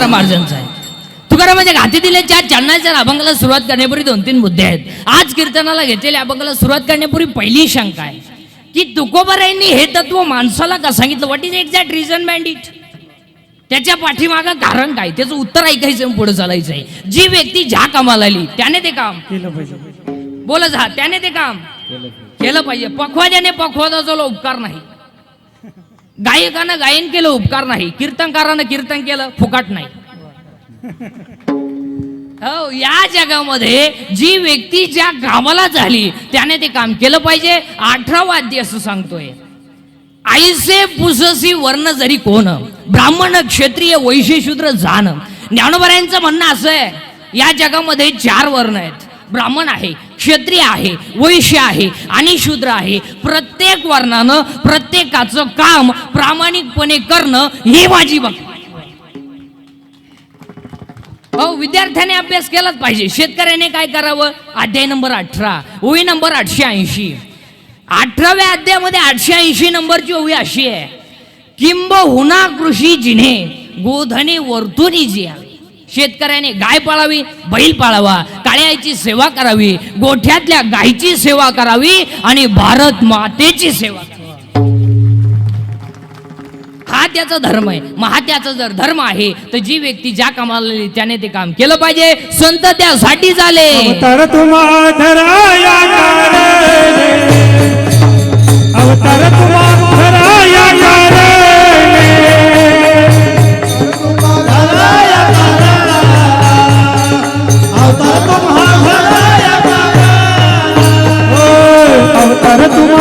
तुकाराम महाराजांचा आहे तुकारामाच्या घाती दिल्याच्या चरणाच्या अभंगाला सुरुवात करण्यापूर्वी दोन तीन मुद्दे आहेत. आज कीर्तनाला घेतलेल्या अभंगाला सुरुवात करण्यापूर्वी पहिली शंका आहे. की तुकोबरायांनी हे तत्व माणसाला का सांगितलं? What is exact reason it त्याच्या पाठीमागं कारण काय? त्याचं उत्तर ऐकायचं पुढे चालायचं आहे. जी व्यक्ती ज्या कामाला आली त्याने ते काम. केलं पाहिजे. बोलत हा त्याने ते काम. केलं पाहिजे. पखवाद्याने पखवादाचा उपकार नाही. गायकानं गायन केलं उपकार नाही. कीर्तनकारानं कीर्तन केलं फुकाट नाही. हो या जगामध्ये जी व्यक्ती ज्या कामाला झाली त्याने ते काम केलं पाहिजे. अठरा वाद्य असं सांगतोय. आईसे पुससी वर्ण जरी कोण ब्राह्मण क्षत्रिय वैश्यशूद्र जाण. ज्ञानोबरायांचं म्हणणं असं आहे या जगामध्ये चार वर्ण आहेत. ब्राह्मण आहे क्षत्रिय आहे वैश्य आहे आणि शूद्र आहे. प्रत्येक वर्णानं प्रत्येकाचं काम प्रामाणिकपणे करणं ही माझी बघ हो विद्यार्थ्याने अभ्यास केलाच पाहिजे. शेतकऱ्याने काय करावं? अध्याय नंबर अठरा. ओवी नंबर आठशे ऐंशी. अठराव्या अध्यायामध्ये आठशे ऐंशी नंबरची ओवी अशी आहे. किंबहुना कृषी जिने गोधने वर्तुनी जिया. शेतकऱ्याने गाय पाळावी बैल पाळावा काळ्याची सेवा करावी गोठ्यातल्या गायची सेवा करावी आणि भारत मातेची सेवा करावी. हा त्याचा धर्म आहे. मग हा त्याचा जर धर्म आहे तर जी व्यक्ती ज्या कामाला त्याने ते काम केलं पाहिजे. संत त्यासाठी झाले. तुम्हाला अवतार तुम्हा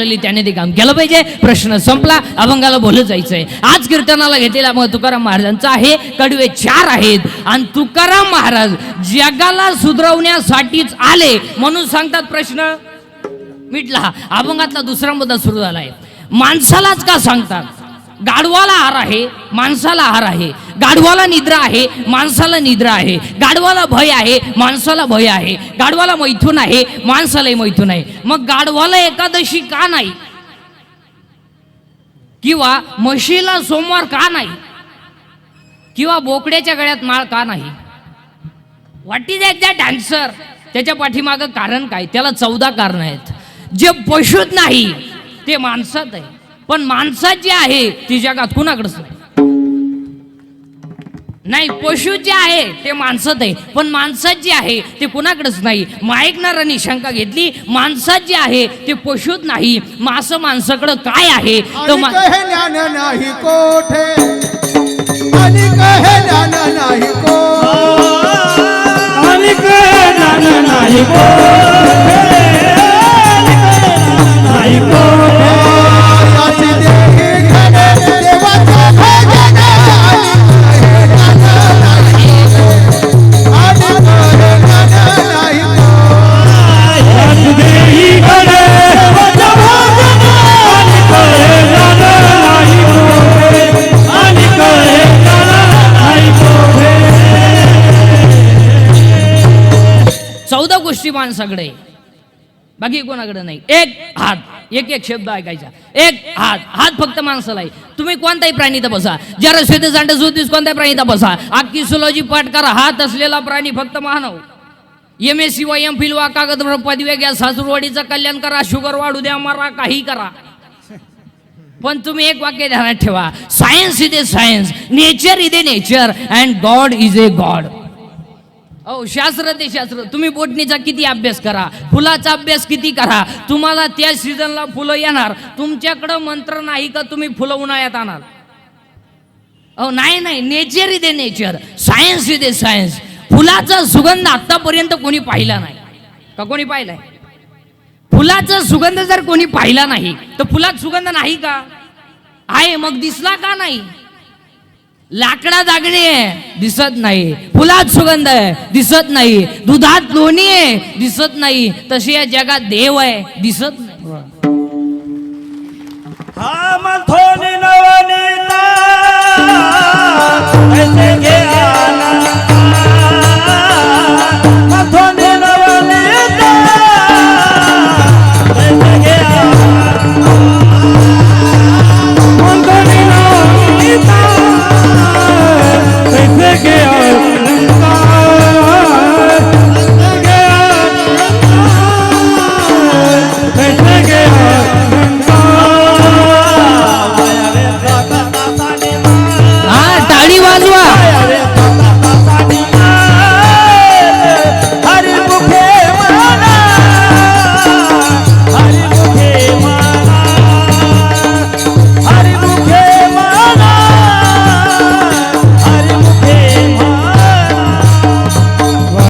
आलेली त्याने ते काम केलं पाहिजे. प्रश्न संपला अभंगाला बोलत जायचंय. आज कीर्तनाला घेतलेला मग तुकाराम महाराजांचा आहे कडवे चार आहेत. आणि तुकाराम महाराज जगाला सुधरवण्यासाठीच आले म्हणून सांगतात प्रश्न. मिटला. अभंगातला दुसरा मुद्दा सुरू झालाय. माणसालाच का सांगतात? गाढवाला आहार आहे माणसाला आहार आहे. गाढवाला निद्रा आहे माणसाला निद्रा आहे. गाढवाला भय आहे माणसाला भय आहे. गाढवाला मैथून आहे माणसालाही मैथून आहे. मग गाढवाला एकादशी का नाही? किंवा म्हशीला सोमवार का नाही? किंवा बोकड्याच्या गळ्यात माळ का नाही? व्हॉट इज एक्झॅक्ट आन्सर त्याच्या पाठीमागं कारण काय? त्याला चौदा कारण आहेत. जे पशुत नाही ते माणसात आहे. पण माणसात जे आहे ती जगात कुणाकडच नाही. नाही पशु जे आहे ते माणसात आहे पण माणसात जे आहे ते कुणाकडेच नाही. मायकणारांनी शंका घेतली माणसात जे आहे ते पशुत नाही. मास माणसाकडं काय आहे? तर आणि मा- कहे ज्ञान नाही कोठे? आणि कहे ज्ञान नाही कोठे? आणि काय ज्ञान नाही कोठे? गोष्टी माणसाकडे बाकी कोणाकडे नाही. एक हात. एक एक शब्द ऐकायचा. एक हात. हात फक्त माणसाला आहे. तुम्ही कोणताही प्राणी तपासा बसा. जरा श्वेत जांड ज्योतिष कोणत्याही प्राणी तपासा बसा. अख्खी सुलोजी पाठ करा. हात असलेला प्राणी फक्त मानव. एम एस सी वाय एम फिल वा कागद पदव्या घ्या सासूरवाडीचं कल्याण करा. शुगर वाढू द्या मरा काही करा. पण तुम्ही एक वाक्य ध्यानात ठेवा. Science is a science nature is a nature and God is a God अहो शास्त्र ते शास्त्र तुम्ही बोटणीचा किती अभ्यास करा? फुलाचा अभ्यास किती करा? तुम्हाला त्या सीझनला फुलं येणार. तुमच्याकडं मंत्र नाही का तुम्ही फुलं उन्हाळ्यात आणाल? अहो नाही नाही. Nature is a nature science is a science फुलाचा सुगंध आतापर्यंत कोणी पाहिला नाही. का कोणी पाहिलाय? फुलाचा सुगंध जर कोणी पाहिला नाही तर फुलात सुगंध नाही का? आहे मग दिसला का नाही? लाकडा दागणी आहे दिसत नाही. फुलात सुगंध आहे दिसत नाही. दुधात लोणी आहे दिसत नाही. तशी या जगात देव आहे दिसत नाही.